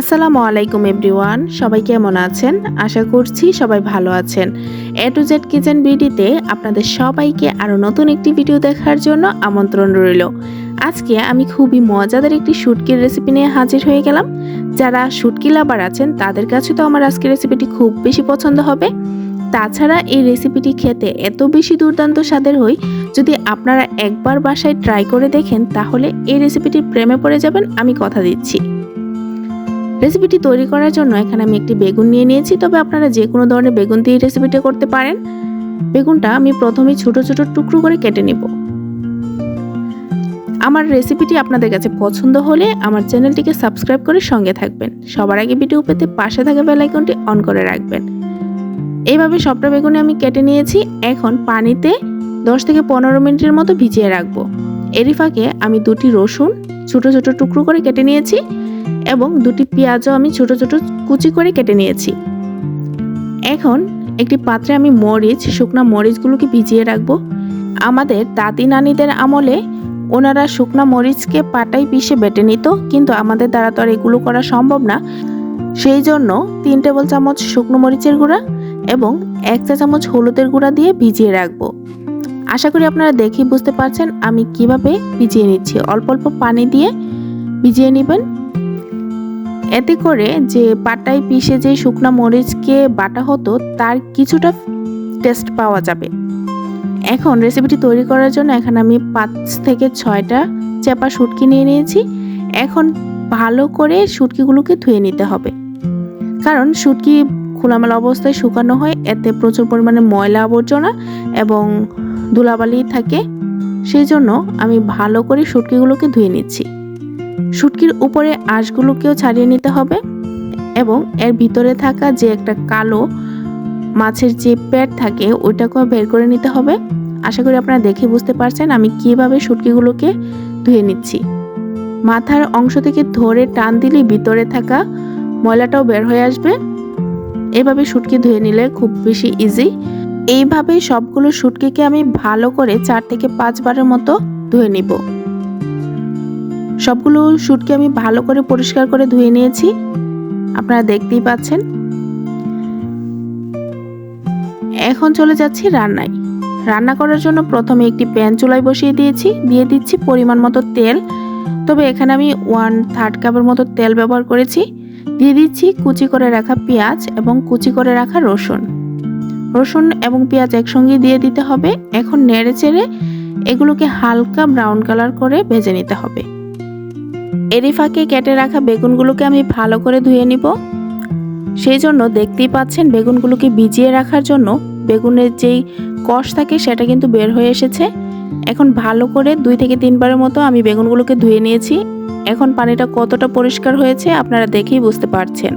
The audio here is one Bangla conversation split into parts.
আসসালামু আলাইকুম এভরিওয়ান, সবাই কেমন আছেন? আশা করছি সবাই ভালো আছেন। এ টু জেড কিচেন বিডিতে আপনাদের সবাইকে আরও নতুন একটি ভিডিও দেখার জন্য আমন্ত্রণ রইল। আজকে আমি খুবই মজাদার একটি শুটকির রেসিপি নিয়ে হাজির হয়ে গেলাম। যারা শুটকি লাভার আছেন, তাদের কাছে তো আমার আজকের রেসিপিটি খুব বেশি পছন্দ হবে। তাছাড়া এই রেসিপিটি খেতে এত বেশি দুর্দান্ত স্বাদের হয়, যদি আপনারা একবার বাসায় ট্রাই করে দেখেন, তাহলে এই রেসিপিটির প্রেমে পড়ে যাবেন, আমি কথা দিচ্ছি। রেসিপিটি তৈরি করার জন্য এখানে আমি একটি বেগুন নিয়ে নিয়েছি। তবে আপনারা যে কোনো ধরনের বেগুন দিয়ে রেসিপিটা করতে পারেন। বেগুনটা আমি প্রথমে ছোট ছোট টুকরো করে কেটে নিব। আমার রেসিপিটি আপনাদের কাছে পছন্দ হলে আমার চ্যানেলটিকে সাবস্ক্রাইব করে সঙ্গে থাকবেন। সবার আগে ভিডিও পেতে পাশে থাকা বেল আইকনটি অন করে রাখবেন। এইভাবে সবটা বেগুনে আমি কেটে নিয়েছি। এখন পানিতে দশ থেকে পনেরো মিনিটের মতো ভিজিয়ে রাখব। এরই ফাঁকে আমি দুটি রসুন ছোট ছোট টুকরো করে কেটে নিয়েছি। এবং দুটি পেঁয়াজও আমি ছোট ছোট কুচি করে কেটে নিয়েছি। এখন একটি পাত্রে আমি মরিচ, শুকনো মরিচগুলোকে ভিজিয়ে রাখব। আমাদের দাদি নানিদের আমলে ওনারা শুকনো মরিচকে পাটায় পিষে বেটে নিত, কিন্তু আমাদের দ্বারা তো আর এগুলো করা সম্ভব না। সেই জন্য তিন টেবিল চামচ শুকনো মরিচের গুঁড়া এবং এক চা চামচ হলুদের গুঁড়া দিয়ে ভিজিয়ে রাখব। আশা করি আপনারা দেখে বুঝতে পারছেন আমি কীভাবে ভিজিয়ে নিচ্ছি। অল্প অল্প পানি দিয়ে ভিজিয়ে নেবেন। এতে করে যে পাটায় পিষে যে শুকনো মরিচকে বাটা হতো, তার কিছুটা টেস্ট পাওয়া যাবে। এখন রেসিপিটি তৈরি করার জন্য এখানে আমি পাঁচ থেকে ছয়টা চেপা শুটকি নিয়ে নিয়েছি। এখন ভালো করে শুটকিগুলোকে ধুয়ে নিতে হবে। কারণ শুটকি খোলামেলা অবস্থায় শুকানো হয়, এতে প্রচুর পরিমাণে ময়লা আবর্জনা এবং ধুলাবালি থাকে। সেই জন্য আমি ভালো করে শুটকিগুলোকে ধুয়ে নিচ্ছি। শুটকির উপরে আঁশগুলোকেও ছাড়িয়ে নিতে হবে এবং এর ভিতরে থাকা যে একটা কালো মাছের যে পেট থাকে, ওইটাকেও বের করে নিতে হবে। আশা করি আপনারা দেখে বুঝতে পারছেন আমি কীভাবে শুটকিগুলোকে ধুয়ে নিচ্ছি। মাথার অংশ থেকে ধরে টান দিলে ভিতরে থাকা ময়লাটাও বের হয়ে আসবে। এভাবে শুটকি ধুয়ে নিলে খুব বেশি ইজি এইভাবে সবগুলো শুটকিকে আমি ভালো করে চার থেকে পাঁচবারের মতো ধুয়ে নিব। সবগুলো শুটকি আমি ভালো করে পরিষ্কার করে ধুয়ে নিয়েছি। আপনারা দেখতেই পাচ্ছেন। এখন চলে যাচ্ছি রান্নায়। রান্না করার জন্য প্রথমে একটি প্যান চুলায় বসিয়ে দিয়েছি, দিয়ে দিচ্ছি পরিমাণ মতো তেল। তবে এখানে আমি ওয়ান থার্ড কাপের মতো তেল ব্যবহার করেছি। দিয়ে দিচ্ছি কুচি করে রাখা পেঁয়াজ এবং কুচি করে রাখা রসুন। রসুন এবং পেঁয়াজ একসঙ্গে দিয়ে দিতে হবে। এখন নেড়ে চেড়ে এগুলোকে হালকা ব্রাউন কালার করে ভেজে নিতে হবে। এরই ফাঁকে কেটে রাখা বেগুনগুলোকে আমি ভালো করে ধুয়ে নিব। সেই জন্য দেখতেই পাচ্ছেন বেগুনগুলোকে ভিজিয়ে রাখার জন্য বেগুনের যেই কষ থাকে সেটা কিন্তু বের হয়ে এসেছে। এখন ভালো করে দুই থেকে তিনবারের মতো আমি বেগুনগুলোকে ধুয়ে নিয়েছি। এখন পানিটা কতটা পরিষ্কার হয়েছে আপনারা দেখেই বুঝতে পারছেন।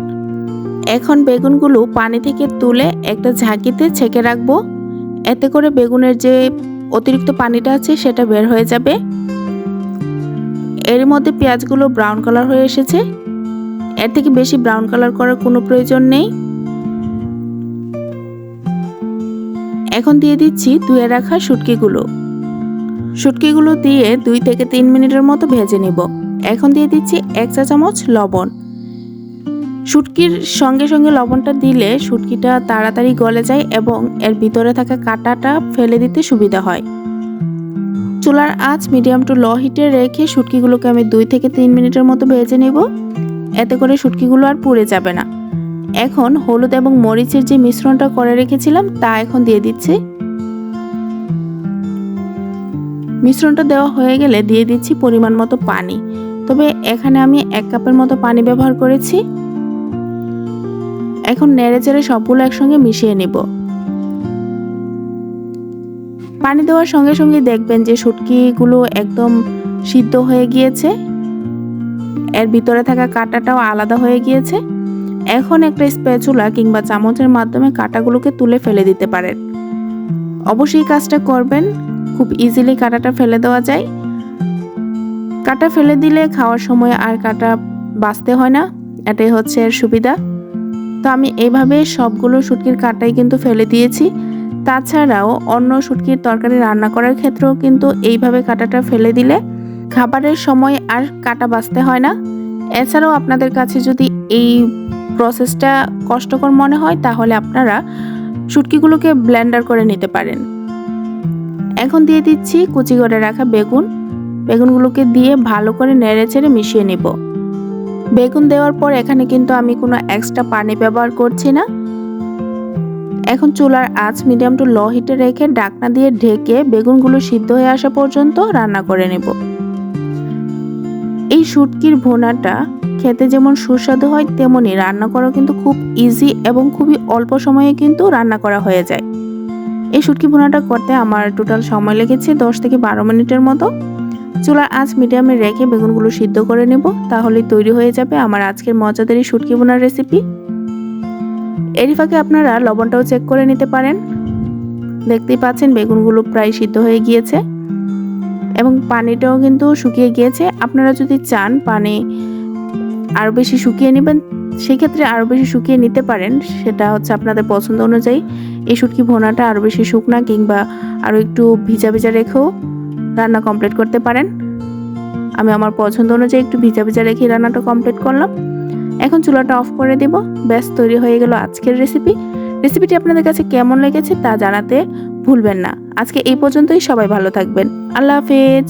এখন বেগুনগুলো পানি থেকে তুলে একটা ঝাঁকিতে ছেঁকে রাখব। এতে করে বেগুনের যে অতিরিক্ত পানিটা আছে সেটা বের হয়ে যাবে। এর মধ্যে পেঁয়াজগুলো ব্রাউন কালার হয়ে এসেছে। এর থেকে বেশি ব্রাউন কালার করার কোনো প্রয়োজন নেই। এখন দিয়ে দিচ্ছি ধুয়ে রাখা শুটকিগুলো। শুটকিগুলো দিয়ে দুই থেকে তিন মিনিটের মতো ভেজে নিব। এখন দিয়ে দিচ্ছি এক চা চামচ লবণ। শুটকির সঙ্গে সঙ্গে লবণটা দিলে শুটকিটা তাড়াতাড়ি গলে যায় এবং এর ভিতরে থাকা কাঁটাটা ফেলে দিতে সুবিধা হয়। চুলার আঁচ মিডিয়াম টু লো হিটে রেখে শুটকিগুলোকে আমি দুই থেকে তিন মিনিটের মতো ভেজে নেব। এতে করে শুটকিগুলো আর পুড়ে যাবে না। এখন হলুদ এবং মরিচের যে মিশ্রণটা করে রেখেছিলাম, তা এখন দিয়ে দিচ্ছি। মিশ্রণটা দেওয়া হয়ে গেলে দিয়ে দিচ্ছি পরিমাণ মতো পানি। তবে এখানে আমি এক কাপের মতো পানি ব্যবহার করেছি। এখন নেড়ে চেড়ে সবগুলো একসঙ্গে মিশিয়ে নেব। পানি দেওয়ার সঙ্গে সঙ্গে দেখবেন যে শুটকিগুলো একদম সিদ্ধ হয়ে গিয়েছে। এর ভিতরে থাকা কাঁটাটাও আলাদা হয়ে গিয়েছে। এখন একটা স্প্যাচুলা কিংবা চামচের মাধ্যমে কাঁটাগুলোকে তুলে ফেলে দিতে পারেন। অবশ্যই কাজটা করবেন। খুব ইজিলি কাঁটাটা ফেলে দেওয়া যায়। কাঁটা ফেলে দিলে খাওয়ার সময় আর কাঁটা বাঁচতে হয় না। এটাই হচ্ছে এর সুবিধা। তো আমি এইভাবে সবগুলো শুটকির কাঁটাই কিন্তু ফেলে দিয়েছি। তাছাড়াও অন্য শুটকির তরকারি রান্না করার ক্ষেত্রেও কিন্তু এইভাবে কাঁটাটা ফেলে দিলে খাবারের সময় আর কাটা বাঁচতে হয় না। এছাড়াও আপনাদের কাছে যদি এই প্রসেসটা কষ্টকর মনে হয়, তাহলে আপনারা শুটকিগুলোকে ব্লেন্ডার করে নিতে পারেন। এখন দিয়ে দিচ্ছি কুচি করে রাখা বেগুন। বেগুনগুলোকে দিয়ে ভালো করে নেড়ে চেড়ে মিশিয়ে নেব। বেগুন দেওয়ার পর এখানে কিন্তু আমি কোনো এক্সট্রা পানি ব্যবহার করছি না। এখন চুলার আঁচ মিডিয়াম টু লো হিটে রেখে ডাকনা দিয়ে ঢেকে বেগুনগুলো সিদ্ধ হয়ে আসা পর্যন্ত রান্না করে নেব। এই শুটকির ভোনাটা খেতে যেমন সুস্বাদু হয়, তেমনি রান্না করা কিন্তু খুব ইজি এবং খুবই অল্প সময়ে কিন্তু রান্না করা হয়ে যায়। এই শুটকি ভুনাটা করতে আমার টোটাল সময় লেগেছে দশ থেকে বারো মিনিটের মতো। চুলার আঁচ মিডিয়ামে রেখে বেগুনগুলো সিদ্ধ করে নেব তাহলে তৈরি হয়ে যাবে আমার আজকের মজাদার শুটকি বোনার রেসিপি এরই ফাঁকে আপনারা লবণটাও চেক করে নিতে পারেন। দেখতেই পাচ্ছেন বেগুনগুলো প্রায় সিদ্ধ হয়ে গিয়েছে এবং পানিটাও কিন্তু শুকিয়ে গিয়েছে। আপনারা যদি চান পানি আরও বেশি শুকিয়ে নেবেন, সেক্ষেত্রে আরও বেশি শুকিয়ে নিতে পারেন। সেটা হচ্ছে আপনাদের পছন্দ অনুযায়ী। এই শুটকি ভোনাটা আরও বেশি শুকনা কিংবা আরও একটু ভিজা ভিজা রেখেও রান্না কমপ্লিট করতে পারেন। আমি আমার পছন্দ অনুযায়ী একটু ভিজা ভিজা রেখে রান্নাটা কমপ্লিট করলাম। এখন চুলাটা অফ করে দেব। ব্যাস, তৈরি হয়ে গেল আজকের রেসিপি রেসিপিটি আপনাদের কাছে কেমন লেগেছে তা জানাতে ভুলবেন না। আজকে এই পর্যন্তই, সবাই ভালো থাকবেন। আল্লাহ হাফেজ।